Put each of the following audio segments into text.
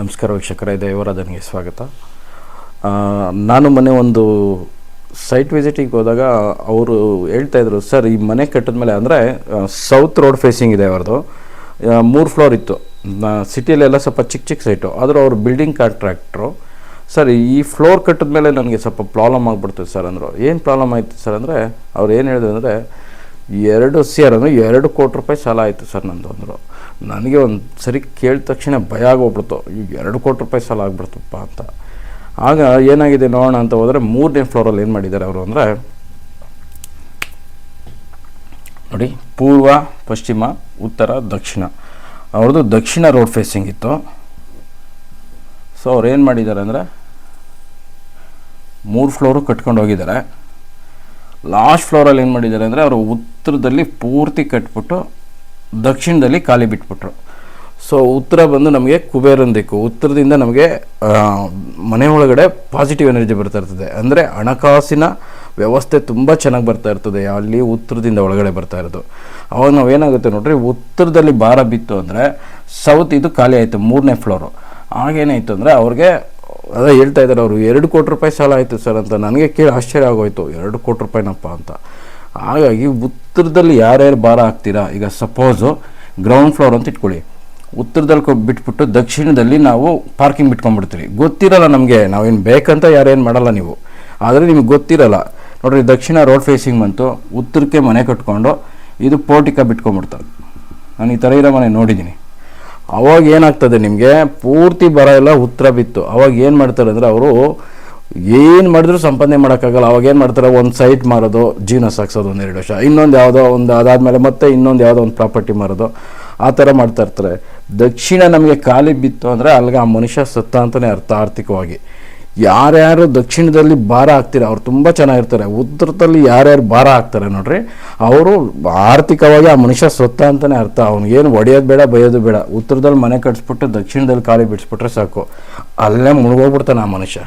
ನಮಸ್ಕಾರ ವೀಕ್ಷಕರ ಇದೆ ಯುವರಾಧನಿಗೆ ಸ್ವಾಗತ ನಾನು ಮೊನ್ನೆ ಒಂದು ಸೈಟ್ ವಿಸಿಟಿಗೆ ಹೋದಾಗ ಅವರು ಹೇಳ್ತಾ ಇದ್ರು, ಸರ್, ಈ ಮನೆ ಕಟ್ಟಿದ ಮೇಲೆ ಅಂದರೆ ಸೌತ್ ರೋಡ್ ಫೇಸಿಂಗ್ ಇದೆ ಅವ್ರದ್ದು ಮೂರು ಫ್ಲೋರ್ ಇತ್ತು. ಸಿಟಿಯಲ್ಲೆಲ್ಲ ಸ್ವಲ್ಪ ಚಿಕ್ಕ ಚಿಕ್ಕ ಸೈಟು ಆದರೂ ಅವರು ಬಿಲ್ಡಿಂಗ್ ಕಾಂಟ್ರಾಕ್ಟ್ರು ಸರ್, ಈ ಫ್ಲೋರ್ ಕಟ್ಟಿದ ಮೇಲೆ ನನಗೆ ಸ್ವಲ್ಪ ಪ್ರಾಬ್ಲಮ್ ಆಗಿಬಿಡ್ತದೆ ಸರ್ ಅಂದರು. ಏನು ಪ್ರಾಬ್ಲಮ್ ಆಯಿತು ಸರ್ ಅಂದರೆ, ಅವ್ರು ಏನು ಹೇಳಿದ್ರು ಅಂದರೆ, ಎರಡು, ಸೇರ್, ಅಂದರೆ ಎರಡು ಕೋಟಿ ರೂಪಾಯಿ ಸಾಲ ಆಯಿತು ಸರ್ ನಂದು ಅಂದರು. ನನಗೆ ಒಂದು ಸರಿ ಕೇಳಿದ ತಕ್ಷಣ ಭಯ ಆಗೋಗ್ಬಿಡ್ತು. ಈಗ ಎರಡು ಕೋಟಿ ರೂಪಾಯಿ ಸಾಲ ಆಗ್ಬಿಡ್ತಪ್ಪ ಅಂತ. ಆಗ ಏನಾಗಿದೆ ನೋಡೋಣ ಅಂತ ಹೋದರೆ ಮೂರನೇ ಫ್ಲೋರಲ್ಲಿ ಏನು ಮಾಡಿದ್ದಾರೆ ಅವರು ಅಂದರೆ, ನೋಡಿ, ಪೂರ್ವ, ಪಶ್ಚಿಮ, ಉತ್ತರ, ದಕ್ಷಿಣ. ಅವ್ರದ್ದು ದಕ್ಷಿಣ ರೋಡ್ ಫೇಸಿಂಗ್ ಇತ್ತು. ಸೊ ಅವ್ರು ಏನು ಮಾಡಿದ್ದಾರೆ ಅಂದರೆ, ಮೂರು ಫ್ಲೋರು ಕಟ್ಕೊಂಡು ಹೋಗಿದ್ದಾರೆ. ಲಾಸ್ಟ್ ಫ್ಲೋರಲ್ಲಿ ಏನು ಮಾಡಿದ್ದಾರೆ ಅಂದರೆ, ಅವರು ಉತ್ತರದಲ್ಲಿ ಪೂರ್ತಿ ಕಟ್ಬಿಟ್ಟು ದಕ್ಷಿಣದಲ್ಲಿ ಖಾಲಿ ಬಿಟ್ಬಿಟ್ರು. ಸೊ ಉತ್ತರ ಬಂದು ನಮಗೆ ಕುಬೇರನ್ ದಿಕ್ಕು. ಉತ್ತರದಿಂದ ನಮಗೆ ಮನೆ ಒಳಗಡೆ ಪಾಸಿಟಿವ್ ಎನರ್ಜಿ ಬರ್ತಾ ಇರ್ತದೆ. ಅಂದರೆ ಹಣಕಾಸಿನ ವ್ಯವಸ್ಥೆ ತುಂಬ ಚೆನ್ನಾಗಿ ಬರ್ತಾ ಇರ್ತದೆ. ಅಲ್ಲಿ ಉತ್ತರದಿಂದ ಒಳಗಡೆ ಬರ್ತಾ ಇರೋದು. ಅವಾಗ ನಾವೇನಾಗುತ್ತೆ ನೋಡ್ರಿ, ಉತ್ತರದಲ್ಲಿ ಭಾರ ಬಿತ್ತು ಅಂದರೆ ಸೌತ್ ಇದು ಖಾಲಿ ಆಯಿತು, ಮೂರನೇ ಫ್ಲೋರು ಆಗೇನಾಯಿತು ಅಂದರೆ ಅವ್ರಿಗೆ, ಅದೇ ಹೇಳ್ತಾ ಇದ್ದಾರೆ ಅವರು, ಎರಡು ಕೋಟಿ ರೂಪಾಯಿ ಸಾಲ ಆಯಿತು ಸರ್ ಅಂತ. ನನಗೆ ಕೇಳಿ ಆಶ್ಚರ್ಯ ಆಗೋಯ್ತು. ಎರಡು ಕೋಟಿ ರೂಪಾಯಿನಪ್ಪ ಅಂತ. ಹಾಗಾಗಿ ಉತ್ತರದಲ್ಲಿ ಯಾರ್ಯಾರು ಭಾರ ಹಾಕ್ತೀರಾ? ಈಗ ಸಪೋಸು ಗ್ರೌಂಡ್ ಫ್ಲೋರ್ ಅಂತ ಇಟ್ಕೊಳ್ಳಿ. ಉತ್ತರದಲ್ಲಿ ಬಿಟ್ಬಿಟ್ಟು ದಕ್ಷಿಣದಲ್ಲಿ ನಾವು ಪಾರ್ಕಿಂಗ್ ಬಿಟ್ಕೊಂಡ್ಬಿಡ್ತೀರಿ. ಗೊತ್ತಿರಲ್ಲ ನಮಗೆ, ನಾವೇನು ಬೇಕಂತ ಯಾರೇನು ಮಾಡಲ್ಲ ನೀವು. ಆದರೆ ನಿಮ್ಗೆ ಗೊತ್ತಿರಲ್ಲ. ನೋಡ್ರಿ, ದಕ್ಷಿಣ ರೋಡ್ ಫೇಸಿಂಗ್ ಬಂತು, ಉತ್ತರಕ್ಕೆ ಮನೆ ಕಟ್ಕೊಂಡು ಇದು ಪೋರ್ಟಿಕ ಬಿಟ್ಕೊಂಡ್ಬಿಡ್ತಾರೆ ನಾನು ಈ ಥರ ಇರೋ ಮನೆ ನೋಡಿದ್ದೀನಿ ಅವಾಗ ಏನಾಗ್ತದೆ ನಿಮಗೆ? ಪೂರ್ತಿ ಬರ ಎಲ್ಲ ಉತ್ತರ ಬಿತ್ತು. ಅವಾಗ ಏನು ಮಾಡ್ತಾರೆ ಅಂದರೆ, ಅವರು ಏನು ಮಾಡಿದ್ರು ಸಂಪಾದನೆ ಮಾಡೋಕ್ಕಾಗಲ್ಲ. ಅವಾಗ ಏನು ಮಾಡ್ತಾರೆ? ಒಂದು ಸೈಟ್ ಮಾರೋದು ಜೀವನ ಸಾಕ್ಸೋದು ಒಂದು ಎರಡು ವರ್ಷ. ಇನ್ನೊಂದು ಯಾವುದೋ ಒಂದು ಅದಾದಮೇಲೆ ಮತ್ತೆ ಇನ್ನೊಂದು ಯಾವುದೋ ಒಂದು ಪ್ರಾಪರ್ಟಿ ಮಾರೋದು. ಆ ಥರ ಮಾಡ್ತಾ ಇರ್ತಾರೆ. ದಕ್ಷಿಣ ನಮಗೆ ಖಾಲಿ ಬಿತ್ತು ಅಂದರೆ ಅಲ್ಲಿಗೆ ಆ ಮನುಷ್ಯ ಸತ್ತ ಅಂತಲೇ ಅರ್ಥ ಆರ್ಥಿಕವಾಗಿ. ಯಾರ್ಯಾರು ದಕ್ಷಿಣದಲ್ಲಿ ಭಾರ ಹಾಕ್ತೀರ, ಅವ್ರು ತುಂಬ ಚೆನ್ನಾಗಿರ್ತಾರೆ. ಉತ್ತರದಲ್ಲಿ ಯಾರ್ಯಾರು ಭಾರ ಹಾಕ್ತಾರೆ ನೋಡ್ರಿ, ಅವರು ಆರ್ಥಿಕವಾಗಿ ಆ ಮನುಷ್ಯ ಸ್ವತ್ತ ಅಂತಲೇ ಅರ್ಥ. ಅವ್ನಿಗೇನು ಒಡೆಯೋದು ಬೇಡ, ಬಯೋದು ಬೇಡ. ಉತ್ತರದಲ್ಲಿ ಮನೆ ಕಟ್ಸ್ಬಿಟ್ಟು ದಕ್ಷಿಣದಲ್ಲಿ ಖಾಲಿ ಬಿಡಿಸ್ಬಿಟ್ರೆ ಸಾಕು. ಅಲ್ಲೇ ಮುಳುಗೋಗ್ಬಿಡ್ತಾನೆ ಆ ಮನುಷ್ಯ.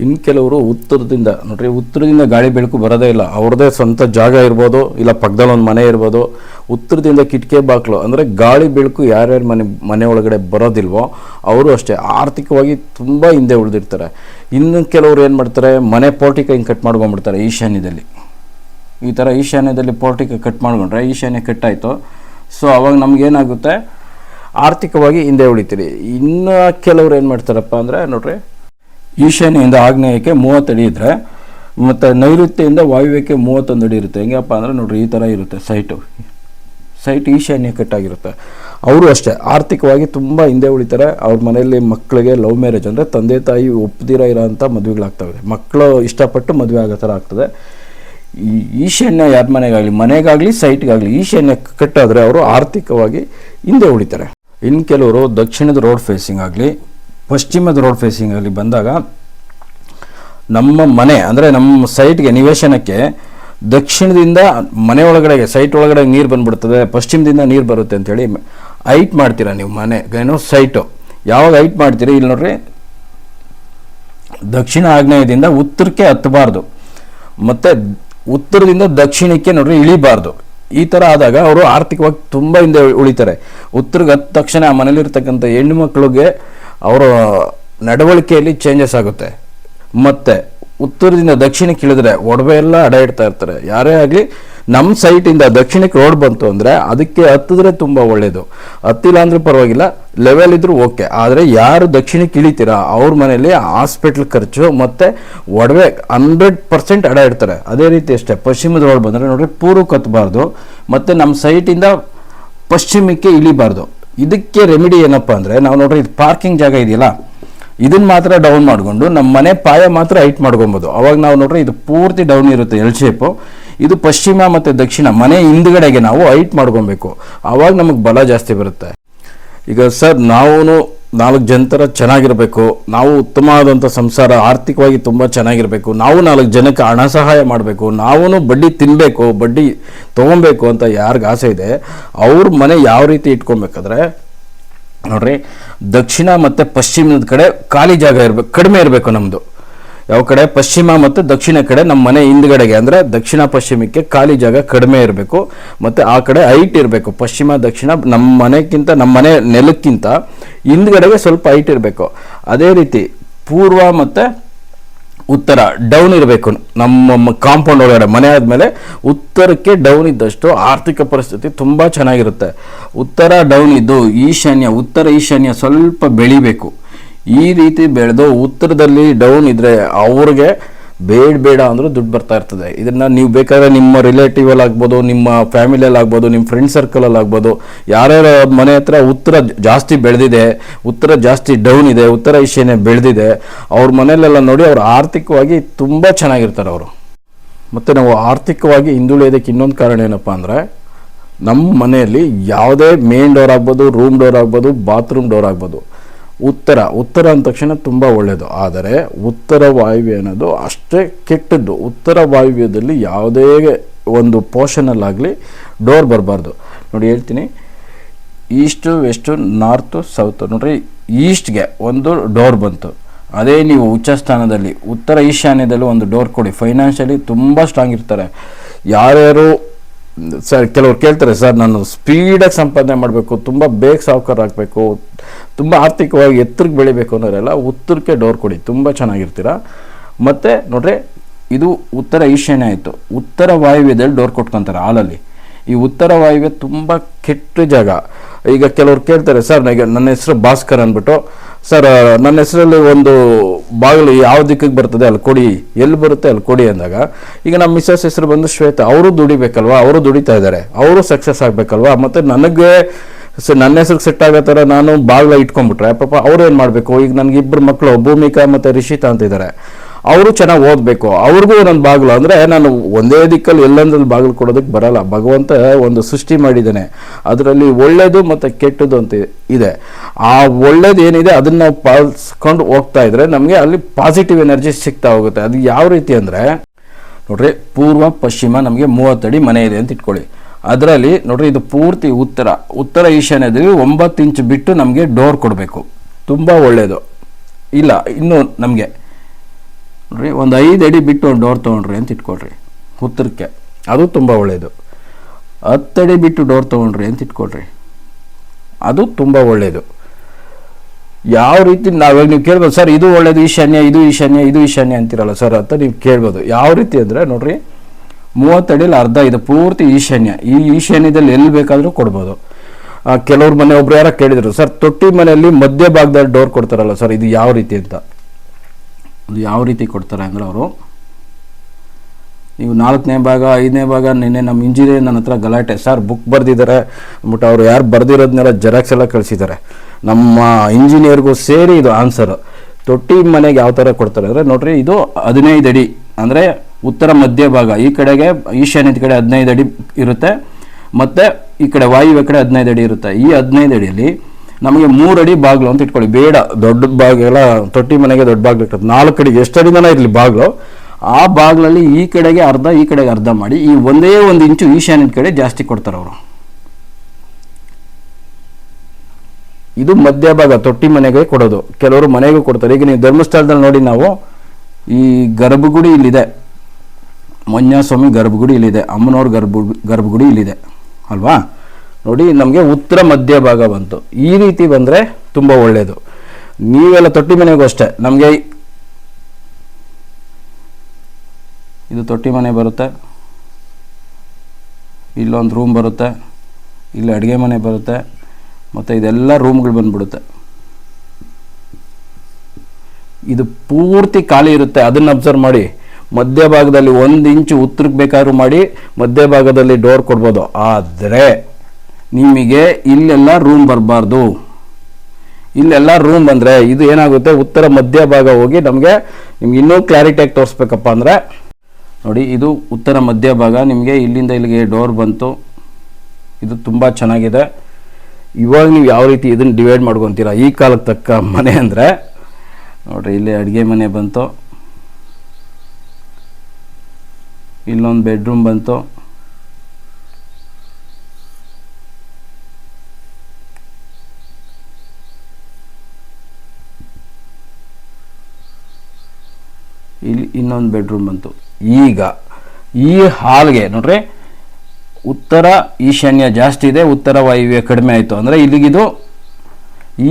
ಇನ್ನು ಕೆಲವರು ಉತ್ತರದಿಂದ, ನೋಡ್ರಿ, ಉತ್ತರದಿಂದ ಗಾಳಿ ಬೆಳಕು ಬರೋದೇ ಇಲ್ಲ. ಅವ್ರದ್ದೇ ಸ್ವಂತ ಜಾಗ ಇರ್ಬೋದು, ಇಲ್ಲ ಪಕ್ಕದಲ್ಲಿ ಒಂದು ಮನೆ ಇರ್ಬೋದು. ಉತ್ತರದಿಂದ ಕಿಟಕಿ ಬಾಕ್ಲು ಅಂದರೆ ಗಾಳಿ ಬೆಳಕು ಯಾರ್ಯಾರ ಮನೆ ಮನೆ ಒಳಗಡೆ ಬರೋದಿಲ್ವೋ, ಅವರು ಅಷ್ಟೇ. ಆರ್ಥಿಕವಾಗಿ ತುಂಬ ಹಿಂದೆ ಉಳಿದಿರ್ತಾರೆ. ಇನ್ನು ಕೆಲವರು ಏನು ಮಾಡ್ತಾರೆ, ಮನೆ ಪೋರ್ಟಿಕ ಹಿಂಗೆ ಕಟ್ ಮಾಡ್ಕೊಂಡ್ಬಿಡ್ತಾರೆ ಈಶಾನ್ಯದಲ್ಲಿ. ಈ ಥರ ಈಶಾನ್ಯದಲ್ಲಿ ಪೋರ್ಟಿಕ ಕಟ್ ಮಾಡ್ಕೊಂಡ್ರೆ ಈಶಾನ್ಯ ಕಟ್ಟಾಯಿತು. ಸೊ ಅವಾಗ ನಮಗೇನಾಗುತ್ತೆ, ಆರ್ಥಿಕವಾಗಿ ಹಿಂದೆ ಉಳಿತೀರಿ. ಇನ್ನು ಕೆಲವ್ರು ಏನು ಮಾಡ್ತಾರಪ್ಪ ಅಂದರೆ, ನೋಡ್ರಿ ಈಶಾನ್ಯದಿಂದ ಆಗ್ನೇಯಕ್ಕೆ ಮೂವತ್ತಡಿ ಇದ್ದರೆ ಮತ್ತು ನೈಋತ್ಯದಿಂದ ವಾಯುವ್ಯಕ್ಕೆ ಮೂವತ್ತೊಂದು ಅಡಿ ಇರುತ್ತೆ. ಹೆಂಗಪ್ಪ ಅಂದರೆ ನೋಡ್ರಿ, ಈ ಥರ ಇರುತ್ತೆ ಸೈಟು ಸೈಟ್ ಈಶಾನ್ಯ ಕಟ್ಟಾಗಿರುತ್ತೆ ಅವರು ಅಷ್ಟೇ. ಆರ್ಥಿಕವಾಗಿ ತುಂಬ ಹಿಂದೆ ಉಳಿತಾರೆ. ಅವ್ರ ಮನೆಯಲ್ಲಿ ಮಕ್ಕಳಿಗೆ ಲವ್ ಮ್ಯಾರೇಜ್ ಅಂದರೆ ತಂದೆ ತಾಯಿ ಒಪ್ಪದಿರ ಇರೋಂಥ ಮದುವೆಗಳಾಗ್ತವೆ ಮಕ್ಕಳು ಇಷ್ಟಪಟ್ಟು ಮದುವೆ ಆಗೋ ಥರ ಆಗ್ತದೆ. ಈ ಈಶಾನ್ಯ ಯಾರ ಮನೆಗಾಗಲಿ ಮನೆಗಾಗಲಿ ಸೈಟ್ಗಾಗಲಿ ಈಶಾನ್ಯ ಕಟ್ಟಾದರೆ ಅವರು ಆರ್ಥಿಕವಾಗಿ ಹಿಂದೆ ಉಳಿತಾರೆ. ಇನ್ನು ಕೆಲವರು ದಕ್ಷಿಣದ ರೋಡ್ ಫೇಸಿಂಗ್ ಆಗಲಿ ಪಶ್ಚಿಮದ ರೋಡ್ ಫೇಸಿಂಗಲ್ಲಿ ಬಂದಾಗ ನಮ್ಮ ಮನೆ, ಅಂದರೆ ನಮ್ಮ ಸೈಟ್ಗೆ ನಿವೇಶನಕ್ಕೆ ದಕ್ಷಿಣದಿಂದ ಮನೆ ಒಳಗಡೆಗೆ ಸೈಟ್ ಒಳಗಡೆ ನೀರು ಬಂದುಬಿಡ್ತದೆ, ಪಶ್ಚಿಮದಿಂದ ನೀರು ಬರುತ್ತೆ ಅಂಥೇಳಿ ಹೈಟ್ ಮಾಡ್ತೀರಾ ನೀವು ಮನೆ, ಏನೋ ಸೈಟು ಯಾವಾಗ ಹೈಟ್ ಮಾಡ್ತೀರಿ? ಇಲ್ಲಿ ನೋಡ್ರಿ. ದಕ್ಷಿಣ ಆಗ್ನೇಯದಿಂದ ಉತ್ತರಕ್ಕೆ ಹತ್ತಬಾರ್ದು. ಮತ್ತು ಉತ್ತರದಿಂದ ದಕ್ಷಿಣಕ್ಕೆ ನೋಡ್ರಿ ಇಳಿಬಾರ್ದು. ಈ ಥರ ಆದಾಗ ಅವರು ಆರ್ಥಿಕವಾಗಿ ತುಂಬ ಹಿಂದೆ ಉಳಿತಾರೆ. ಉತ್ತರಕ್ಕೆ ಹತ್ತ ತಕ್ಷಣ ಆ ಮನೇಲಿರ್ತಕ್ಕಂಥ ಹೆಣ್ಣು ಮಕ್ಕಳಿಗೆ ಅವರ ನಡವಳಿಕೆಯಲ್ಲಿ ಚೇಂಜಸ್ ಆಗುತ್ತೆ. ಮತ್ತು ಉತ್ತರದಿಂದ ದಕ್ಷಿಣಕ್ಕೆ ಇಳಿದ್ರೆ ಒಡವೆ ಎಲ್ಲ ಅಡ ಇಡ್ತಾ ಇರ್ತಾರೆ. ಯಾರೇ ಆಗಲಿ ನಮ್ಮ ಸೈಟಿಂದ ದಕ್ಷಿಣಕ್ಕೆ ರೋಡ್ ಬಂತು ಅಂದರೆ ಅದಕ್ಕೆ ಹತ್ತಿದ್ರೆ ತುಂಬ ಒಳ್ಳೆಯದು ಹತ್ತಿಲ್ಲ ಅಂದ್ರೆ ಪರವಾಗಿಲ್ಲ ಲೆವೆಲ್ ಇದ್ರೂ ಓಕೆ ಆದರೆ ಯಾರು ದಕ್ಷಿಣಕ್ಕೆ ಇಳಿತೀರಾ, ಅವ್ರ ಮನೇಲಿ ಹಾಸ್ಪಿಟ್ಲ್ ಖರ್ಚು ಮತ್ತು ಒಡವೆ ಹಂಡ್ರೆಡ್ ಪರ್ಸೆಂಟ್ ಅಡ ಇಡ್ತಾರೆ. ಅದೇ ರೀತಿ ಅಷ್ಟೇ, ಪಶ್ಚಿಮದ ರೋಡ್ ಬಂದರೆ ನೋಡ್ರಿ ಪೂರ್ವಕ್ಕೆ ಹತ್ತಬಾರ್ದು ಮತ್ತು ನಮ್ಮ ಸೈಟಿಂದ ಪಶ್ಚಿಮಕ್ಕೆ ಇಳಿಬಾರ್ದು. ಇದಕ್ಕೆ ರೆಮಿಡಿ ಏನಪ್ಪ ಅಂದರೆ, ನಾವು ನೋಡ್ರಿ ಇದು ಪಾರ್ಕಿಂಗ್ ಜಾಗ ಇದೆಯಲ್ಲ ಇದನ್ನು ಮಾತ್ರ ಡೌನ್ ಮಾಡಿಕೊಂಡು ನಮ್ಮ ಮನೆ ಪಾಯ ಮಾತ್ರ ಹೈಟ್ ಮಾಡ್ಕೊಬೋದು. ಅವಾಗ ನಾವು ನೋಡ್ರಿ ಇದು ಪೂರ್ತಿ ಡೌನ್ ಇರುತ್ತೆ ಎಲ್ ಶೇಪು ಇದು ಪಶ್ಚಿಮ ಮತ್ತು ದಕ್ಷಿಣ ಮನೆ ಹಿಂದ್ಗಡೆಗೆ ನಾವು ಹೈಟ್ ಮಾಡ್ಕೊಬೇಕು. ಆವಾಗ ನಮಗೆ ಬಲ ಜಾಸ್ತಿ ಬರುತ್ತೆ. ಈಗ ಸರ್ ನಾವು ನಾಲ್ಕು ಜನತರ ಚೆನ್ನಾಗಿರಬೇಕು, ನಾವು ಉತ್ತಮವಾದಂಥ ಸಂಸಾರ ಆರ್ಥಿಕವಾಗಿ ತುಂಬ ಚೆನ್ನಾಗಿರಬೇಕು, ನಾವು ನಾಲ್ಕು ಜನಕ್ಕೆ ಹಣ ಸಹಾಯ ಮಾಡಬೇಕು ನಾವೂ ಬಡ್ಡಿ ತಿನ್ನಬೇಕು ಬಡ್ಡಿ ತೊಗೊಬೇಕು ಅಂತ ಯಾರಿಗೆ ಆಸೆ ಇದೆ, ಅವ್ರ ಮನೆ ಯಾವ ರೀತಿ ಇಟ್ಕೊಬೇಕಾದ್ರೆ, ನೋಡ್ರಿ, ದಕ್ಷಿಣ ಮತ್ತು ಪಶ್ಚಿಮದ ಕಡೆ ಖಾಲಿ ಜಾಗ ಇರಬೇಕು, ಕಡಿಮೆ ಇರಬೇಕು ನಮ್ಮದು ಯಾವ ಕಡೆ? ಪಶ್ಚಿಮ ಮತ್ತು ದಕ್ಷಿಣ ಕಡೆ, ನಮ್ಮ ಮನೆ ಹಿಂದ್ಗಡೆಗೆ. ಅಂದರೆ ದಕ್ಷಿಣ ಪಶ್ಚಿಮಕ್ಕೆ ಖಾಲಿ ಜಾಗ ಕಡಿಮೆ ಇರಬೇಕು. ಮತ್ತು ಆ ಕಡೆ ಹೈಟ್ ಇರಬೇಕು. ಪಶ್ಚಿಮ, ದಕ್ಷಿಣ, ನಮ್ಮ ಮನೆಗಿಂತ, ನಮ್ಮ ಮನೆ ನೆಲಕ್ಕಿಂತ ಹಿಂದ್ಗಡೆಗೆ ಸ್ವಲ್ಪ ಹೈಟ್ ಇರಬೇಕು. ಅದೇ ರೀತಿ ಪೂರ್ವ ಮತ್ತು ಉತ್ತರ ಡೌನ್ ಇರಬೇಕು. ನಮ್ಮ ಕಾಂಪೌಂಡ್ ಒಳಗಡೆ, ಮನೆ ಆದಮೇಲೆ ಉತ್ತರಕ್ಕೆ ಡೌನ್ ಇದ್ದಷ್ಟು ಆರ್ಥಿಕ ಪರಿಸ್ಥಿತಿ ತುಂಬ ಚೆನ್ನಾಗಿರುತ್ತೆ. ಉತ್ತರ ಡೌನ್ ಇದ್ದು ಈಶಾನ್ಯ, ಉತ್ತರ ಈಶಾನ್ಯ ಸ್ವಲ್ಪ ಬೆಳಿಬೇಕು. ಈ ರೀತಿ ಬೆಳೆದು ಉತ್ತರದಲ್ಲಿ ಡೌನ್ ಇದ್ರೆ ಅವ್ರಿಗೆ ಬೇಡ ಬೇಡ ಅಂದರೂ ದುಡ್ಡು ಬರ್ತಾ ಇರ್ತದೆ. ಇದನ್ನ ನೀವು ಬೇಕಾದ್ರೆ ನಿಮ್ಮ ರಿಲೇಟಿವ್ ಅಲ್ಲಿ ಆಗ್ಬೋದು, ನಿಮ್ಮ ಫ್ಯಾಮಿಲಿಯಲ್ಲಿ ಆಗ್ಬೋದು, ನಿಮ್ಮ ಫ್ರೆಂಡ್ ಸರ್ಕಲಲ್ಲಿ ಆಗ್ಬೋದು, ಯಾರ್ಯಾರ ಮನೆ ಹತ್ರ ಉತ್ತರ ಜಾಸ್ತಿ ಬೆಳೆದಿದೆ, ಉತ್ತರ ಜಾಸ್ತಿ ಡೌನ್ ಇದೆ, ಉತ್ತರ ಈಶಾನ್ಯ ಬೆಳೆದಿದೆ, ಅವ್ರ ಮನೆಯಲ್ಲೆಲ್ಲ ನೋಡಿ ಅವ್ರು ಆರ್ಥಿಕವಾಗಿ ತುಂಬ ಚೆನ್ನಾಗಿರ್ತಾರೆ ಅವರು. ಮತ್ತು ನಾವು ಆರ್ಥಿಕವಾಗಿ ಹಿಂದುಳಿಯೋದಕ್ಕೆ ಇನ್ನೊಂದು ಕಾರಣ ಏನಪ್ಪ ಅಂದರೆ ನಮ್ಮ ಮನೆಯಲ್ಲಿ ಯಾವುದೇ ಮೇನ್ ಡೋರ್ ಆಗ್ಬೋದು ರೂಮ್ ಡೋರ್ ಆಗ್ಬೋದು ಬಾತ್ರೂಮ್ ಡೋರ್ ಆಗ್ಬೋದು. ಉತ್ತರ. ಉತ್ತರ ಅಂದ ತಕ್ಷಣ ತುಂಬ ಒಳ್ಳೆಯದು ಆದರೆ ಉತ್ತರ ವಾಯುವ್ಯ ಅನ್ನೋದು ಅಷ್ಟೇ ಕೆಟ್ಟದ್ದು. ಉತ್ತರ ವಾಯುವ್ಯದಲ್ಲಿ ಯಾವುದೇ ಒಂದು ಪೋರ್ಷನಲ್ಲಾಗಲಿ ಡೋರ್ ಬರಬಾರ್ದು. ನೋಡಿ ಹೇಳ್ತೀನಿ. ಈಸ್ಟು ವೆಸ್ಟು ನಾರ್ತು ಸೌತು ನೋಡ್ರಿ ಈಸ್ಟ್ಗೆ ಒಂದು ಡೋರ್ ಬಂತು. ಅದೇ ನೀವು ಉಚ್ಚ ಸ್ಥಾನದಲ್ಲಿ, ಉತ್ತರ ಈಶಾನ್ಯದಲ್ಲಿ ಒಂದು ಡೋರ್ ಕೊಡಿ. ಫೈನಾನ್ಷಿಯಲಿ ತುಂಬ ಸ್ಟ್ರಾಂಗ್ ಇರ್ತಾರೆ. ಯಾರ್ಯಾರು ಸರ್, ಕೆಲವ್ರು ಕೇಳ್ತಾರೆ, ಸರ್, ನಾನು ಸ್ಪೀಡಾಗಿ ಸಂಪಾದನೆ ಮಾಡಬೇಕು, ತುಂಬ ಬೇಗ ಸಾವುಕಾರ ಆಗಬೇಕು ತುಂಬ ಆರ್ಥಿಕವಾಗಿ ಎತ್ತರಕ್ಕೆ ಬೆಳಿಬೇಕು ಅನ್ನೋರೆಲ್ಲ ಉತ್ತರಕ್ಕೆ ಡೋರ್ ಕೊಡಿ, ತುಂಬ ಚೆನ್ನಾಗಿರ್ತೀರ? ಮತ್ತು ನೋಡ್ರಿ, ಇದು ಉತ್ತರ ಈಶಾನ್ಯ ಆಯಿತು. ಉತ್ತರ ವಾಯುವ್ಯದಲ್ಲಿ ಡೋರ್ ಕೊಟ್ಕೊತಾರೆ ಹಾಲಲ್ಲಿ. ಈ ಉತ್ತರ ವಾಯುವ್ಯ ತುಂಬ ಕೆಟ್ಟ ಜಾಗ. ಈಗ ಕೆಲವ್ರು ಕೇಳ್ತಾರೆ, ಸರ್, ನನಗೆ, ನನ್ನ ಹೆಸರು ಭಾಸ್ಕರ್ ಅಂದ್ಬಿಟ್ಟು ಸರ್, ನನ್ನ ಹೆಸರಲ್ಲಿ ಒಂದು ಬಾಗಿಲು ಯಾವ ದಿಕ್ಕಿಗೆ ಬರ್ತದೆ ಅಲ್ಲಿ ಕೊಡಿ. ಎಲ್ಲಿ ಬರುತ್ತೆ ಅಲ್ಲಿ ಕೊಡಿ ಅಂದಾಗ, ಈಗ ನಮ್ಮ ಮಿಸ್ಸಸ್ ಹೆಸರು ಬಂದು ಶ್ವೇತಾ, ಅವರು ದುಡಿಬೇಕಲ್ವಾ? ಅವರು ದುಡಿತಾ ಇದ್ದಾರೆ. ಅವರು ಸಕ್ಸಸ್ ಆಗಬೇಕಲ್ವಾ? ಮತ್ತು ನನಗೆ ಸರ್ ನನ್ನ ಹೆಸರಿಗೆ ಸೆಟ್ ಆಗೋ ಥರ ನಾನು ಬಾಗಿಲ ಇಟ್ಕೊಂಡ್ಬಿಟ್ರೆ, ಪಾಪ ಅವ್ರು ಏನು ಮಾಡಬೇಕು? ಈಗ ನನಗೆ ಇಬ್ಬರು ಮಕ್ಕಳು ಭೂಮಿಕಾ ಮತ್ತು ರಿಷಿತಾ ಅಂತ ಇದ್ದಾರೆ. ಅವರು ಚೆನ್ನಾಗಿ ಓದಬೇಕು. ಅವ್ರಿಗೂ ಒಂದೊಂದು ಬಾಗಿಲು. ಅಂದರೆ ನಾನು ಒಂದೇ ದಿಕ್ಕಲ್ಲಿ ಎಲ್ಲೊಂದ್ರಲ್ಲಿ ಬಾಗಿಲು ಕೊಡೋದಕ್ಕೆ ಬರಲ್ಲ. ಭಗವಂತ ಒಂದು ಸೃಷ್ಟಿ ಮಾಡಿದ್ದಾನೆ. ಅದರಲ್ಲಿ ಒಳ್ಳೆಯದು ಮತ್ತು ಕೆಟ್ಟದ್ದು ಅಂತ ಇದೆ. ಆ ಒಳ್ಳೇದು ಏನಿದೆ ಅದನ್ನು ನಾವು ಪಾಲಿಸ್ಕೊಂಡು ಹೋಗ್ತಾ ಇದ್ರೆ ನಮಗೆ ಅಲ್ಲಿ ಪಾಸಿಟಿವ್ ಎನರ್ಜಿ ಸಿಗ್ತಾ ಹೋಗುತ್ತೆ. ಅದು ಯಾವ ರೀತಿ ಅಂದರೆ, ನೋಡ್ರಿ, ಪೂರ್ವ, ಪಶ್ಚಿಮ ನಮಗೆ ಮೂವತ್ತಡಿ ಮನೆ ಇದೆ ಅಂತ ಇಟ್ಕೊಳ್ಳಿ. ಅದರಲ್ಲಿ ನೋಡ್ರಿ, ಇದು ಪೂರ್ತಿ ಉತ್ತರ. ಉತ್ತರ ಈಶಾನ್ಯದಲ್ಲಿ ಒಂಬತ್ತು ಇಂಚ್ ಬಿಟ್ಟು ನಮಗೆ ಡೋರ್ ಕೊಡಬೇಕು. ತುಂಬ ಒಳ್ಳೆಯದು ಇಲ್ಲ, ಇನ್ನು ನಮಗೆ ನೋಡ್ರಿ, ಒಂದು ಐದು ಅಡಿ ಬಿಟ್ಟು ಒಂದು ಡೋರ್ ತೊಗೊಂಡ್ರಿ ಅಂತ ಇಟ್ಕೊಳ್ರಿ. ಉತ್ತರಕ್ಕೆ. ಅದು ತುಂಬ ಒಳ್ಳೆಯದು ಹತ್ತಡಿ ಬಿಟ್ಟು ಡೋರ್ ತೊಗೊಂಡ್ರಿ ಅಂತ ಇಟ್ಕೊಳ್ರಿ. ಅದು ತುಂಬ ಒಳ್ಳೆಯದು ಯಾವ ರೀತಿ ನಾವಾಗ ನೀವು ಕೇಳ್ಬೋದು, ಸರ್, ಇದು ಒಳ್ಳೇದು ಈಶಾನ್ಯ ಇದು ಈಶಾನ್ಯ ಇದು ಈಶಾನ್ಯ ಅಂತಿರಲ್ಲ ಸರ್, ಅಂತ ನೀವು ಕೇಳ್ಬೋದು. ಯಾವ ರೀತಿ ಅಂದರೆ ನೋಡ್ರಿ ಮೂವತ್ತಡಿಲಿ ಅರ್ಧ ಇದೆ ಪೂರ್ತಿ ಈಶಾನ್ಯ ಈ ಈಶಾನ್ಯದಲ್ಲಿ ಎಲ್ಲಿ ಬೇಕಾದರೂ ಕೊಡ್ಬೋದು. ಕೆಲವ್ರ ಮನೆ ಒಬ್ರು ಯಾರೋ ಕೇಳಿದರು, ಸರ್, ತೊಟ್ಟಿ ಮನೆಯಲ್ಲಿ ಮಧ್ಯ ಭಾಗದಲ್ಲಿ ಡೋರ್ ಕೊಡ್ತಾರಲ್ಲ ಸರ್, ಇದು ಯಾವ ರೀತಿ ಅಂತ? ಅದು ಯಾವ ರೀತಿ ಕೊಡ್ತಾರೆ ಅಂದರೆ ಅವರು, ನೀವು ನಾಲ್ಕನೇ ಭಾಗ, ಐದನೇ ಭಾಗ, ನಿನ್ನೆ ನಮ್ಮ ಇಂಜಿನಿಯರ್ ನನ್ನ ಹತ್ರ ಗಲಾಟೆ, ಸರ್, ಬುಕ್ ಬರೆದಿದ್ದಾರೆ. ಅಂದ್ಬಿಟ್ಟು ಅವರು ಯಾರು ಬರೆದಿರೋದನ್ನೆಲ್ಲ ಜೆರಾಕ್ಸ್ ಎಲ್ಲ ಕಳಿಸಿದ್ದಾರೆ. ನಮ್ಮ ಇಂಜಿನಿಯರ್ಗೂ ಸೇರಿ ಇದು ಆನ್ಸರ್ ತೊಟ್ಟಿ ಮನೆಗೆ ಯಾವ ಥರ ಕೊಡ್ತಾರೆ ಅಂದರೆ, ನೋಡ್ರಿ, ಇದು ಹದಿನೈದು ಅಡಿ, ಅಂದರೆ ಉತ್ತರ ಮಧ್ಯ ಭಾಗ, ಈ ಕಡೆಗೆ ಈಶಾನ್ಯದ ಕಡೆ ಹದಿನೈದು ಅಡಿ ಇರುತ್ತೆ, ಮತ್ತು ಈ ಕಡೆ ವಾಯುವ್ಯ ಕಡೆ ಹದಿನೈದು ಅಡಿ ಇರುತ್ತೆ. ಈ ಹದಿನೈದು ಅಡಿಯಲ್ಲಿ ನಮಗೆ ಮೂರು ಅಡಿ ಬಾಗಿಲು ಅಂತ ಇಟ್ಕೊಳ್ಳಿ. ಬೇಡ, ದೊಡ್ಡ ಬಾಗಿಲ, ತೊಟ್ಟಿ ಮನೆಗೆ ದೊಡ್ಡ ಬಾಗಿಲು ಇರ್ತದೆ. ನಾಲ್ಕು ಕಡೆಗೆ ಎಷ್ಟು ಅಡಿನ ಇರಲಿ ಬಾಗಿಲು. ಆ ಬಾಗಿಲಲ್ಲಿ ಈ ಕಡೆಗೆ ಅರ್ಧ, ಈ ಕಡೆಗೆ ಅರ್ಧ ಮಾಡಿ, ಈ ಒಂದೇ ಒಂದು ಇಂಚು ಈಶಾನ್ಯದ ಕಡೆ ಜಾಸ್ತಿ ಕೊಡ್ತಾರೆ ಅವರು. ಇದು ಮಧ್ಯ ಭಾಗ ತೊಟ್ಟಿ ಮನೆಗೆ ಕೊಡೋದು. ಕೆಲವರು ಮನೆಗೂ ಕೊಡ್ತಾರೆ. ಈಗ ನೀವು ಧರ್ಮಸ್ಥಳದಲ್ಲಿ ನೋಡಿ ನಾವು, ಈ ಗರ್ಭಗುಡಿ ಇಲ್ಲಿದೆ. ಮಂಜಾಸ್ವಾಮಿ ಗರ್ಭಗುಡಿ ಇಲ್ಲಿದೆ. ಅಮ್ಮನವ್ರ ಗರ್ಭ, ಗರ್ಭಗುಡಿ ಇಲ್ಲಿದೆ. ಅಲ್ವಾ? ನೋಡಿ, ನಮಗೆ ಉತ್ತರ ಮಧ್ಯ ಭಾಗ ಬಂತು. ಈ ರೀತಿ ಬಂದರೆ ತುಂಬ ಒಳ್ಳೆಯದು ನೀವೆಲ್ಲ ತೊಟ್ಟಿ ಮನೆಗೂ ಅಷ್ಟೇ. ನಮಗೆ ಇದು ತೊಟ್ಟಿ ಮನೆ ಬರುತ್ತೆ. ಇಲ್ಲೊಂದು ರೂಮ್ ಬರುತ್ತೆ. ಇಲ್ಲಿ ಅಡುಗೆ ಮನೆ ಬರುತ್ತೆ. ಮತ್ತು ಇದೆಲ್ಲ ರೂಮ್ಗಳು ಬಂದ್ಬಿಡುತ್ತೆ. ಇದು ಪೂರ್ತಿ ಖಾಲಿ ಇರುತ್ತೆ. ಅದನ್ನು ಅಬ್ಸರ್ವ್ ಮಾಡಿ. ಮಧ್ಯಭಾಗದಲ್ಲಿ ಒಂದು ಇಂಚು ಉತ್ತರಕ್ಕೆ ಬೇಕಾದ್ರೂ ಮಾಡಿ ಮಧ್ಯಭಾಗದಲ್ಲಿ ಡೋರ್ ಕೊಡ್ಬೋದು. ಆದರೆ ನಿಮಗೆ ಇಲ್ಲೆಲ್ಲ ರೂಮ್ ಬರಬಾರ್ದು. ಇಲ್ಲೆಲ್ಲ ರೂಮ್ ಬಂದರೆ ಇದು ಏನಾಗುತ್ತೆ? ಉತ್ತರ ಮಧ್ಯ ಭಾಗ ಹೋಗಿ ನಮಗೆ ನಿಮ್ಗೆ ಇನ್ನೂ ಕ್ಲಾರಿಟಿಯಾಗಿ ತೋರಿಸ್ಬೇಕಪ್ಪ ಅಂದರೆ, ನೋಡಿ, ಇದು ಉತ್ತರ ಮಧ್ಯ ಭಾಗ. ನಿಮಗೆ ಇಲ್ಲಿಂದ ಇಲ್ಲಿಗೆ ಡೋರ್ ಬಂತು. ಇದು ತುಂಬ ಚೆನ್ನಾಗಿದೆ. ಇವಾಗ ನೀವು ಯಾವ ರೀತಿ ಇದನ್ನು ಡಿವೈಡ್ ಮಾಡ್ಕೊತೀರಾ? ಈ ಕಾಲಕ್ಕೆ ತಕ್ಕ ಮನೆ ಅಂದರೆ, ನೋಡ್ರಿ, ಇಲ್ಲಿ ಅಡುಗೆ ಮನೆ ಬಂತು. ಇಲ್ಲೊಂದು ಬೆಡ್ರೂಮ್ ಬಂತು. ಇಲ್ಲಿ ಇನ್ನೊಂದು ಬೆಡ್ರೂಮ್ ಬಂತು. ಈಗ ಈ ಹಾಲ್ಗೆ ನೋಡ್ರಿ ಉತ್ತರ ಈಶಾನ್ಯ ಜಾಸ್ತಿ ಇದೆ, ಉತ್ತರ ವಾಯುವ್ಯ ಕಡಿಮೆ ಆಯಿತು. ಅಂದರೆ ಇಲ್ಲಿಗಿದು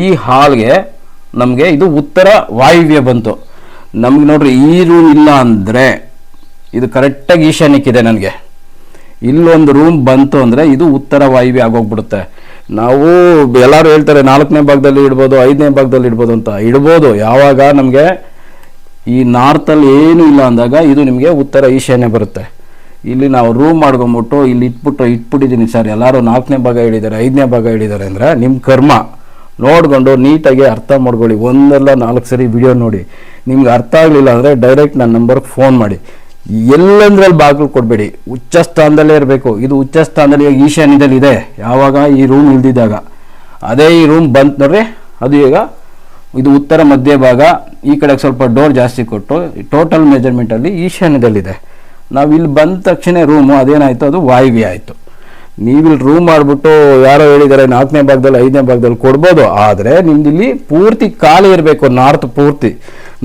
ಈ ಹಾಲ್ಗೆ ನಮಗೆ ಇದು ಉತ್ತರ ವಾಯುವ್ಯ ಬಂತು. ನಮ್ಗೆ ನೋಡ್ರಿ ಈ ರೂಮ್ ಇಲ್ಲ ಅಂದರೆ ಇದು ಕರೆಕ್ಟಾಗಿ ಈಶಾನ್ಯಕ್ಕಿದೆ ನನಗೆ. ಇಲ್ಲೊಂದು ರೂಮ್ ಬಂತು ಅಂದರೆ ಇದು ಉತ್ತರ ವಾಯುವ್ಯ ಆಗೋಗ್ಬಿಡುತ್ತೆ. ನಾವು ಎಲ್ಲರೂ ಹೇಳ್ತಾರೆ ನಾಲ್ಕನೇ ಭಾಗದಲ್ಲಿ ಇಡ್ಬೋದು, ಐದನೇ ಭಾಗದಲ್ಲಿ ಇಡ್ಬೋದು ಅಂತ. ಇಡ್ಬೋದು. ಯಾವಾಗ ನಮಗೆ ಈ ನಾರ್ತಲ್ಲಿ ಏನೂ ಇಲ್ಲ ಅಂದಾಗ ಇದು ನಿಮಗೆ ಉತ್ತರ ಈಶಾನ್ಯ ಬರುತ್ತೆ. ಇಲ್ಲಿ ನಾವು ರೂಮ್ ಮಾಡ್ಕೊಂಬಿಟ್ಟು ಇಲ್ಲಿ ಇಟ್ಬಿಟ್ಟು ಇಟ್ಬಿಟ್ಟಿದ್ದೀನಿ ಸರ್. ಎಲ್ಲರೂ ನಾಲ್ಕನೇ ಭಾಗ ಹೇಳಿದ್ದಾರೆ, ಐದನೇ ಭಾಗ ಹೇಳಿದ್ದಾರೆ ಅಂದರೆ ನಿಮ್ಮ ಕರ್ಮ. ನೋಡಿಕೊಂಡು ನೀಟಾಗಿ ಅರ್ಥ ಮಾಡ್ಕೊಳ್ಳಿ. ಒಂದಲ್ಲ ನಾಲ್ಕು ಸರಿ ವಿಡಿಯೋ ನೋಡಿ. ನಿಮ್ಗೆ ಅರ್ಥ ಆಗಲಿಲ್ಲ ಅಂದರೆ ಡೈರೆಕ್ಟ್ ನನ್ನ ನಂಬರ್ಗೆ ಫೋನ್ ಮಾಡಿ. ಎಲ್ಲಂದ್ರಲ್ಲಿ ಬಾಗಿಲು ಕೊಡಬೇಡಿ. ಉಚ್ಚ ಸ್ಥಾನದಲ್ಲೇ ಇರಬೇಕು. ಇದು ಉಚ್ಚ ಸ್ಥಾನದಲ್ಲಿ ಈಗ ಈಶಾನ್ಯದಲ್ಲಿ ಇದೆ ಯಾವಾಗ? ಈ ರೂಮ್ ಇಲ್ದಿದ್ದಾಗ. ಅದೇ ಈ ರೂಮ್ ಬಂತು ನೋಡ್ರಿ. ಅದು ಈಗ ಇದು ಉತ್ತರ ಮಧ್ಯ ಭಾಗ, ಈ ಕಡೆ ಸ್ವಲ್ಪ ಡೋರ್ ಜಾಸ್ತಿ ಕೊಟ್ಟು ಟೋಟಲ್ ಮೆಜರ್ಮೆಂಟಲ್ಲಿ ಈಶಾನ್ಯದಲ್ಲಿದೆ. ನಾವು ಇಲ್ಲಿ ಬಂದ ತಕ್ಷಣ ರೂಮು ಅದೇನಾಯಿತು? ಅದು ವಾಯುವ್ಯ ಆಯಿತು. ನೀವಿಲ್ಲಿ ರೂಮ್ ಮಾಡಿಬಿಟ್ಟು ಯಾರೋ ಹೇಳಿದ್ದಾರೆ ನಾಲ್ಕನೇ ಭಾಗದಲ್ಲಿ, ಐದನೇ ಭಾಗದಲ್ಲಿ ಕೊಡ್ಬೋದು. ಆದರೆ ನಿಮ್ದು ಇಲ್ಲಿ ಪೂರ್ತಿ ಖಾಲಿ ಇರಬೇಕು ನಾರ್ತ್ ಪೂರ್ತಿ.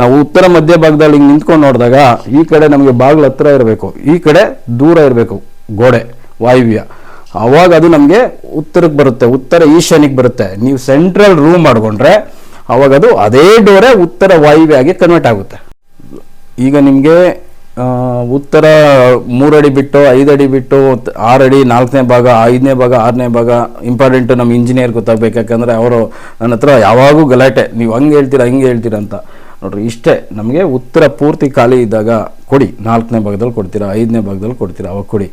ನಾವು ಉತ್ತರ ಮಧ್ಯ ಭಾಗದಲ್ಲಿ ಹಿಂಗೆ ನಿಂತ್ಕೊಂಡು ನೋಡಿದಾಗ, ಈ ಕಡೆ ನಮಗೆ ಬಾಗಿಲು ಹತ್ರ ಇರಬೇಕು. ಈ ಕಡೆ ದೂರ ಇರಬೇಕು, ಗೋಡೆ, ವಾಯುವ್ಯ. ಅವಾಗ ಅದು ನಮಗೆ ಉತ್ತರಕ್ಕೆ ಬರುತ್ತೆ, ಉತ್ತರ ಈಶಾನ್ಯಕ್ಕೆ ಬರುತ್ತೆ. ನೀವು ಸೆಂಟ್ರಲ್ ರೂಮ್ ಮಾಡ್ಕೊಂಡ್ರೆ ಅವಾಗ ಅದು ಅದೇ ಡೋರೆ ಉತ್ತರ ವಾಯುವೆ ಆಗಿ ಕನ್ವರ್ಟ್ ಆಗುತ್ತೆ. ಈಗ ನಿಮಗೆ ಉತ್ತರ ಮೂರಡಿ ಬಿಟ್ಟು ಐದಡಿ ಬಿಟ್ಟು, ಆರು ಆರಡಿ ನಾಲ್ಕನೇ ಭಾಗ, ಐದನೇ ಭಾಗ, ಆರನೇ ಭಾಗ ಇಂಪಾರ್ಟೆಂಟು ನಮ್ಮ ಇಂಜಿನಿಯರ್ ಗೊತ್ತಾಗಬೇಕು. ಯಾಕಂದರೆ ಅವರು ನನ್ನ ಹತ್ರ ಯಾವಾಗೂ ಗಲಾಟೆ, ನೀವು ಹಂಗೆ ಹೇಳ್ತೀರಾ ಹಂಗೆ ಹೇಳ್ತೀರಾ ಅಂತ. ನೋಡ್ರಿ, ಇಷ್ಟೇ. ನಮಗೆ ಉತ್ತರ ಪೂರ್ತಿ ಖಾಲಿ ಇದ್ದಾಗ ಕೊಡಿ. ನಾಲ್ಕನೇ ಭಾಗದಲ್ಲಿ ಕೊಡ್ತೀರಾ, ಐದನೇ ಭಾಗದಲ್ಲಿ ಕೊಡ್ತೀರಾ, ಅವಾಗ ಕೊಡಿ.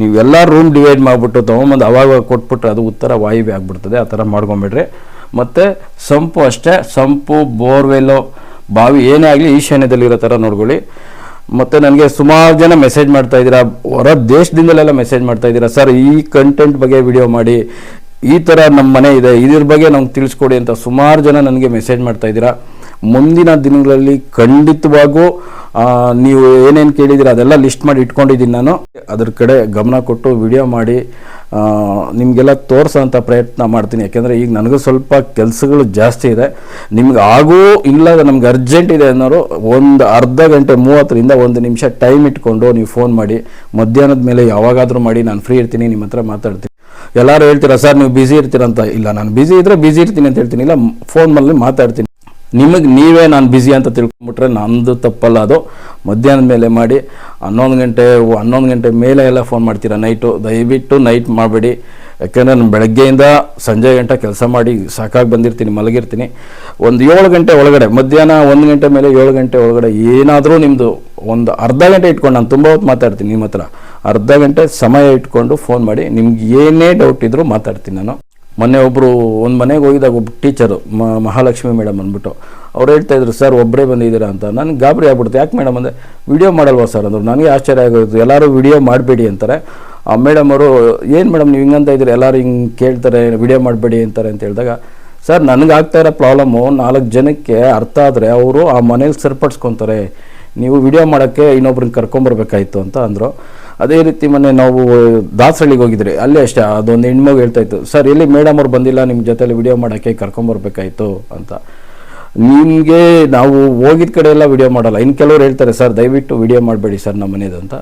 ನೀವೆಲ್ಲ ರೂಮ್ ಡಿವೈಡ್ ಮಾಡಿಬಿಟ್ಟು ತೊಗೊಂಬಂದು ಅವಾಗ ಕೊಟ್ಬಿಟ್ರೆ ಅದು ಉತ್ತರ ವಾಯುವೆ ಆಗಿಬಿಡ್ತದೆ. ಆ ಥರ ಮಾಡ್ಕೊಂಬಿಡ್ರಿ. ಮತ್ತು ಸಂಪು ಅಷ್ಟೇ, ಸಂಪು ಬೋರ್ವೆಲ್ಲು ಬಾವಿ ಏನೇ ಆಗಲಿ ಈಶಾನ್ಯದಲ್ಲಿರೋ ಥರ ನೋಡ್ಕೊಳ್ಳಿ. ಮತ್ತು ನನಗೆ ಸುಮಾರು ಜನ ಮೆಸೇಜ್ ಮಾಡ್ತಾ ಇದ್ದೀರಾ, ಹೊರ ದೇಶದಿಂದಲೆಲ್ಲ ಮೆಸೇಜ್ ಮಾಡ್ತಾ ಇದ್ದೀರಾ, ಸರ್, ಈ ಕಂಟೆಂಟ್ ಬಗ್ಗೆ ವಿಡಿಯೋ ಮಾಡಿ, ಈ ಥರ ನಮ್ಮ ಮನೆ ಇದೆ, ಇದ್ರ ಬಗ್ಗೆ ನಮ್ಗೆ ತಿಳಿಸ್ಕೊಡಿ ಅಂತ ಸುಮಾರು ಜನ ನನಗೆ ಮೆಸೇಜ್ ಮಾಡ್ತಾ ಇದ್ದೀರಾ. ಮುಂದಿನ ದಿನಗಳಲ್ಲಿ ಖಂಡಿತವಾಗೂ ನೀವು ಏನೇನು ಕೇಳಿದಿರ ಅದೆಲ್ಲ ಲಿಸ್ಟ್ ಮಾಡಿ ಇಟ್ಕೊಂಡಿದ್ದೀನಿ ನಾನು. ಅದ್ರ ಕಡೆ ಗಮನ ಕೊಟ್ಟು ವಿಡಿಯೋ ಮಾಡಿ ನಿಮಗೆಲ್ಲ ತೋರಿಸೋಂಥ ಪ್ರಯತ್ನ ಮಾಡ್ತೀನಿ. ಯಾಕೆಂದರೆ ಈಗ ನನಗೂ ಸ್ವಲ್ಪ ಕೆಲಸಗಳು ಜಾಸ್ತಿ ಇದೆ. ನಿಮ್ಗೆ ಆಗೂ ಇಲ್ಲ ನಮ್ಗೆ ಅರ್ಜೆಂಟ್ ಇದೆ ಅನ್ನೋರು ಒಂದು ಅರ್ಧ ಗಂಟೆ ಮೂವತ್ತರಿಂದ ಒಂದು ನಿಮಿಷ ಟೈಮ್ ಇಟ್ಕೊಂಡು ನೀವು ಫೋನ್ ಮಾಡಿ. ಮಧ್ಯಾಹ್ನದ ಮೇಲೆ ಯಾವಾಗಾದರೂ ಮಾಡಿ, ನಾನು ಫ್ರೀ ಇರ್ತೀನಿ, ನಿಮ್ಮ ಹತ್ರ ಮಾತಾಡ್ತೀನಿ. ಎಲ್ಲರೂ ಹೇಳ್ತೀರಾ, ಸರ್, ನೀವು ಬ್ಯುಸಿ ಇರ್ತೀರಂತ? ಇಲ್ಲ, ನಾನು ಬ್ಯುಸಿ ಇದ್ದರೆ ಬ್ಯುಸಿ ಇರ್ತೀನಿ ಅಂತ ಹೇಳ್ತೀನಿ. ಇಲ್ಲ ಫೋನ್ ಮೇಲೆ ಮಾತಾಡ್ತೀನಿ. ನಿಮಗೆ ನೀವೇ ನಾನು ಬ್ಯುಸಿ ಅಂತ ತಿಳ್ಕೊಂಬಿಟ್ರೆ ನಂದು ತಪ್ಪಲ್ಲ ಅದು. ಮಧ್ಯಾಹ್ನದ ಮೇಲೆ ಮಾಡಿ, ಹನ್ನೊಂದು ಗಂಟೆ ಹನ್ನೊಂದು ಗಂಟೆ ಮೇಲೆ ಎಲ್ಲ ಫೋನ್ ಮಾಡ್ತೀರಾ ನೈಟು ದಯವಿಟ್ಟು ನೈಟ್ ಮಾಡಬೇಡಿ. ಯಾಕೆಂದರೆ ನಾನು ಬೆಳಗ್ಗೆಯಿಂದ ಸಂಜೆ ಗಂಟೆ ಕೆಲಸ ಮಾಡಿ ಸಾಕಾಗಿ ಬಂದಿರ್ತೀನಿ, ಮಲಗಿರ್ತೀನಿ. ಒಂದು ಏಳು ಗಂಟೆ ಒಳಗಡೆ, ಮಧ್ಯಾಹ್ನ ಒಂದು ಗಂಟೆ ಮೇಲೆ ಏಳು ಗಂಟೆ ಒಳಗಡೆ ಏನಾದರೂ ನಿಮ್ಮದು ಒಂದು ಅರ್ಧ ಗಂಟೆ ಇಟ್ಕೊಂಡು ನಾನು ತುಂಬ ಹೊತ್ತು ಮಾತಾಡ್ತೀನಿ ನಿಮ್ಮ ಹತ್ರ. ಅರ್ಧ ಗಂಟೆ ಸಮಯ ಇಟ್ಕೊಂಡು ಫೋನ್ ಮಾಡಿ, ನಿಮ್ಗೆ ಏನೇ ಡೌಟ್ ಇದ್ದರೂ ಮಾತಾಡ್ತೀನಿ ನಾನು. ಮೊನ್ನೆ ಒಬ್ಬರು ಒಂದು ಮನೆಗೆ ಹೋಗಿದಾಗ ಒಬ್ಬ ಟೀಚರು ಮಹಾಲಕ್ಷ್ಮಿ ಮೇಡಮ್ ಅಂದ್ಬಿಟ್ಟು, ಅವ್ರು ಹೇಳ್ತಾ ಇದ್ರು, ಸರ್ ಒಬ್ಬರೇ ಬಂದಿದ್ದೀರಾ ಅಂತ. ನನಗೆ ಗಾಬರಿ ಆಗ್ಬಿಡ್ತು. ಯಾಕೆ ಮೇಡಮ್ ಅಂದರೆ, ವಿಡಿಯೋ ಮಾಡಲ್ವಾ ಸರ್? ಅಂದರು. ನನಗೆ ಆಶ್ಚರ್ಯ ಆಗೋದು ಎಲ್ಲರೂ ವಿಡಿಯೋ ಮಾಡಬೇಡಿ ಅಂತಾರೆ. ಆ ಮೇಡಮ್ ಅವರು, ಏನು ಮೇಡಮ್ ನೀವು ಹಿಂಗಂತ ಇದ್ದೀರಿ? ಎಲ್ಲರೂ ಹಿಂಗೆ ಕೇಳ್ತಾರೆ, ವಿಡಿಯೋ ಮಾಡಬೇಡಿ ಅಂತಾರೆ ಅಂತ ಹೇಳಿದಾಗ, ಸರ್, ನನಗೆ ಆಗ್ತಾ ಇರೋ ಪ್ರಾಬ್ಲಮ್ಮು ನಾಲ್ಕು ಜನಕ್ಕೆ ಅರ್ಥ ಆದರೆ ಅವರು ಆ ಮನೇಲಿ ಸರಿಪಡಿಸ್ಕೊತಾರೆ. ನೀವು ವಿಡಿಯೋ ಮಾಡೋಕ್ಕೆ ಇನ್ನೊಬ್ರನ್ನ ಕರ್ಕೊಂಬರ್ಬೇಕಾಯಿತು ಅಂತ ಅಂದರು. ಅದೇ ರೀತಿ ಮೊನ್ನೆ ನಾವು ದಾಸರಳ್ಳಿಗೆ ಹೋಗಿದ್ರಿ. ಅಲ್ಲೇ ಅಷ್ಟೇ, ಅದೊಂದು ಹೆಣ್ಮಗು ಹೇಳ್ತಾ ಇತ್ತು, ಸರ್, ಎಲ್ಲಿ ಮೇಡಮ್ ಅವ್ರು ಬಂದಿಲ್ಲ ನಿಮ್ಮ ಜೊತೆಲಿ ವಿಡಿಯೋ ಮಾಡೋಕ್ಕೆ ಕರ್ಕೊಂಬರ್ಬೇಕಾಯ್ತು ಅಂತ. ನಿಮಗೆ ನಾವು ಹೋಗಿದ ಕಡೆ ಎಲ್ಲ ವಿಡಿಯೋ ಮಾಡಲ್ಲ. ಇನ್ನು ಕೆಲವರು ಹೇಳ್ತಾರೆ, ಸರ್, ದಯವಿಟ್ಟು ವಿಡಿಯೋ ಮಾಡಬೇಡಿ ಸರ್ ನಮ್ಮ ಮನೇದು ಅಂತ.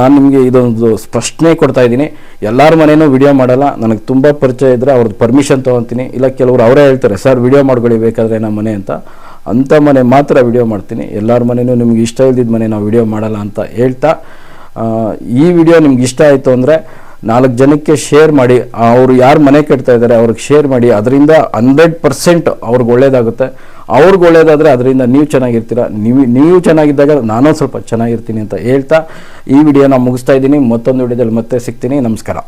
ನಾನು ನಿಮಗೆ ಇದೊಂದು ಸ್ಪಷ್ಟನೆ ಕೊಡ್ತಾ ಇದ್ದೀನಿ. ಎಲ್ಲರ ಮನೇನೂ ವಿಡಿಯೋ ಮಾಡಲ್ಲ. ನನಗೆ ತುಂಬ ಪರಿಚಯ ಇದ್ದರೆ ಅವ್ರದ್ದು ಪರ್ಮಿಷನ್ ತೊಗೊತೀನಿ. ಇಲ್ಲ, ಕೆಲವರು ಅವರೇ ಹೇಳ್ತಾರೆ, ಸರ್, ವಿಡಿಯೋ ಮಾಡ್ಕೊಳ್ಳಿ ಬೇಕಾದರೆ ನಮ್ಮ ಮನೆ ಅಂತ. ಅಂಥ ಮನೆ ಮಾತ್ರ ವಿಡಿಯೋ ಮಾಡ್ತೀನಿ. ಎಲ್ಲರ ಮನೇನೂ ನಿಮ್ಗೆ ಇಷ್ಟ ಇಲ್ದಿದ್ದ ಮನೆ ನಾವು ವಿಡಿಯೋ ಮಾಡಲ್ಲ ಅಂತ ಹೇಳ್ತಾ ಈ ವಿಡಿಯೋ ನಿಮ್ಗೆ ಇಷ್ಟ ಆಯಿತು ಅಂದರೆ ನಾಲ್ಕು ಜನಕ್ಕೆ ಶೇರ್ ಮಾಡಿ ಅವರು ಯಾರು ಮನೆ ಕಟ್ತಾ ಇದ್ದಾರೆ ಅವ್ರಿಗೆ ಶೇರ್ ಮಾಡಿ, ಅದರಿಂದ ಹಂಡ್ರೆಡ್ ಪರ್ಸೆಂಟ್ ಅವ್ರಿಗೆ ಒಳ್ಳೇದಾಗುತ್ತೆ. ಅವ್ರಿಗೆ ಒಳ್ಳೇದಾದರೆ ಅದರಿಂದ ನೀವು ಚೆನ್ನಾಗಿರ್ತೀರ. ನೀವು ನೀವು ಚೆನ್ನಾಗಿದ್ದಾಗ ನಾನು ಸ್ವಲ್ಪ ಚೆನ್ನಾಗಿರ್ತೀನಿ ಅಂತ ಹೇಳ್ತಾ ಈ ವಿಡಿಯೋನ ಮುಗಿಸ್ತಾ ಇದ್ದೀನಿ. ಮತ್ತೊಂದು ವಿಡಿಯೋದಲ್ಲಿ ಮತ್ತೆ ಸಿಗ್ತೀನಿ. ನಮಸ್ಕಾರ.